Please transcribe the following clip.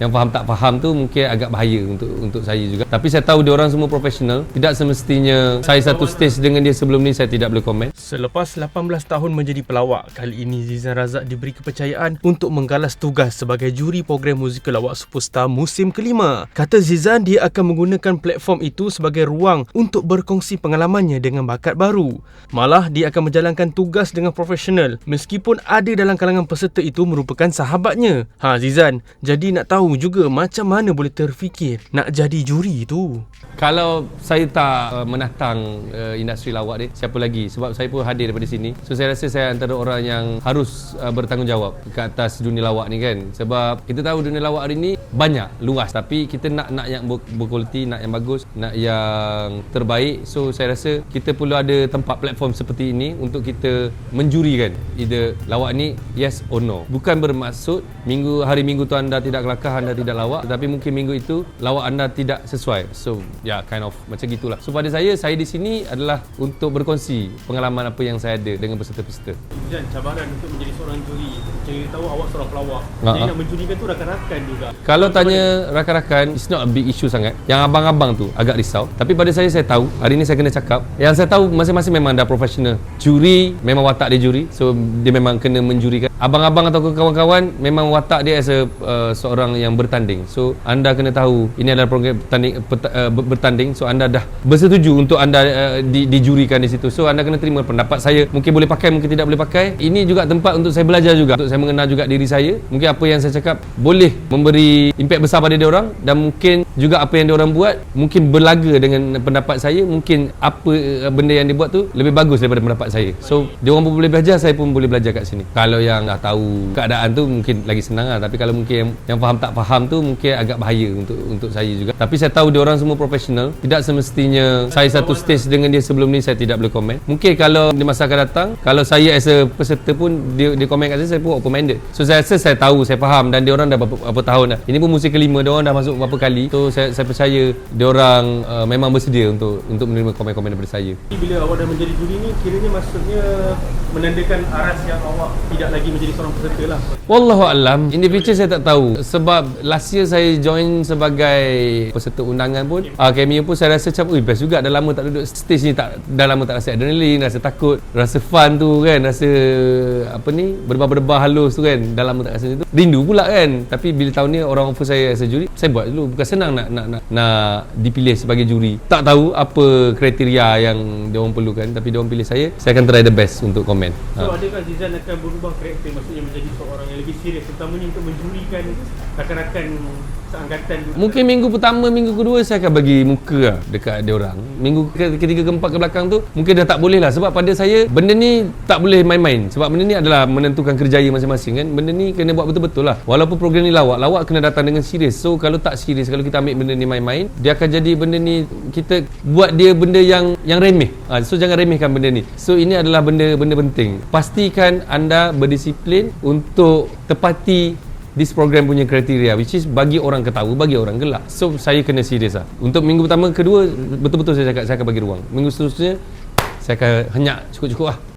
yang faham tak faham tu mungkin agak bahaya untuk untuk saya juga tapi saya tahu dia orang semua profesional tidak semestinya saya satu stage dengan dia sebelum ni saya tidak boleh komen Selepas 18 tahun menjadi pelawak, kali ini Zizan Razak diberi kepercayaan untuk menggalas tugas sebagai juri program musikal lawak superstar musim kelima. Kata Zizan, dia akan menggunakan platform itu sebagai ruang untuk berkongsi pengalamannya dengan bakat baru. Malah, dia akan menjalankan tugas dengan profesional meskipun ada dalam kalangan peserta itu merupakan sahabatnya. Ha Zizan, jadi nak tahu juga macam mana boleh terfikir nak jadi juri itu. Kalau saya tak uh, menatang uh, industri lawak ni, siapa lagi? Sebab saya pun hadir daripada sini. So saya rasa saya antara orang yang harus uh, bertanggungjawab ke atas dunia lawak ni kan. Sebab kita tahu dunia lawak hari ni banyak, luas. Tapi kita nak nak yang ber- berkualiti, nak yang bagus, nak yang terbaik. So saya rasa kita perlu ada tempat platform seperti ini untuk kita menjurikan either lawak ni yes or no. Bukan bermaksud minggu hari minggu tu anda tidak kelakar, anda tidak lawak. Tetapi mungkin minggu itu lawak anda tidak sesuai. So ya yeah, kind of macam gitulah. So pada saya, saya di sini adalah untuk berkongsi pengalaman apa yang saya ada dengan peserta-peserta. Dan cabaran untuk menjadi seorang juri Saya tahu awak seorang pelawak Ha, Jadi ha. nak menjurikan tu rakan-rakan juga Kalau tanya rakan-rakan, it's not a big issue sangat. Yang abang-abang tu agak risau. Tapi pada saya, saya tahu. Hari ni saya kena cakap. Yang saya tahu, masing-masing memang dah profesional. Juri, memang watak dia juri. So, dia memang kena menjurikan. Abang-abang atau kawan-kawan, memang watak dia as a uh, seorang yang bertanding. So, anda kena tahu, ini adalah program bertanding, uh, ber- bertanding. So, anda dah bersetuju untuk anda uh, di, dijurikan di situ. So, anda kena terima pendapat saya. Mungkin boleh pakai, mungkin tidak boleh pakai. Ini juga tempat untuk saya belajar juga. Untuk saya mengenal juga diri saya. Mungkin apa yang saya cakap boleh memberi impact besar pada dia orang dan mungkin juga apa yang dia orang buat mungkin berlaga dengan pendapat saya. Mungkin apa uh, benda yang dia buat tu lebih bagus daripada pendapat saya. So, dia orang pun boleh belajar, saya pun boleh belajar kat sini. Kalau yang dah tahu keadaan tu mungkin lagi senang lah. Tapi kalau mungkin yang, yang faham tak faham tu mungkin agak bahaya untuk untuk saya juga. Tapi saya tahu dia orang semua profesional. Tidak semestinya saya satu stage dengan dia sebelum ni saya tidak boleh komen. Mungkin kalau di masa akan datang, kalau saya as a peserta pun dia dia komen kat saya, saya pun open minded. So saya rasa saya tahu, saya faham dan dia orang dah berapa, berapa tahun dah. Ini pun musim kelima, dia orang dah masuk berapa kali. So saya saya percaya dia orang uh, memang bersedia untuk untuk menerima komen-komen daripada saya. Bila awak dah menjadi juri ni Kiranya maksudnya Menandakan aras yang awak Tidak lagi menjadi seorang peserta lah Wallahu alam. In the future saya tak tahu sebab last year saya join sebagai peserta undangan pun uh, cameo pun saya rasa macam ui best juga dah lama tak duduk stage ni tak dah lama tak rasa adrenalin, rasa takut, rasa fun tu kan, rasa apa ni berdebar-berdebar halus tu kan, dah lama tak rasa itu. Rindu pula kan. Tapi bila tahun ni orang offer saya as juri, saya buat dulu. Bukan senang nak nak nak, nak dipilih sebagai juri. Tak tahu apa kriteria yang dia orang perlukan tapi dia orang pilih saya, saya akan try the best untuk komen. So adakah Zizan akan berubah karakter Maksudnya menjadi seorang yang lebih serius Terutamanya untuk menjurikan Rakan-rakan seangkatan juga Mungkin minggu pertama, minggu kedua saya akan bagi muka lah dekat dia orang. Minggu ke- ketiga, keempat ke belakang tu mungkin dah tak boleh lah sebab pada saya benda ni tak boleh main-main. Sebab benda ni adalah menentukan kerjaya masing-masing kan. Benda ni kena buat betul-betul lah. Walaupun program ni lawak, lawak kena datang dengan serius. So kalau tak serius, kalau kita ambil benda ni main-main, dia akan jadi benda ni kita buat dia benda yang yang remeh. Ha, so jangan remehkan benda ni. So ini adalah benda benda penting. Pastikan anda berdisiplin untuk tepati this program punya kriteria which is bagi orang ketawa bagi orang gelak. So saya kena serius lah. Untuk minggu pertama kedua betul-betul saya cakap saya akan bagi ruang. Minggu seterusnya saya akan henyak cukup-cukup lah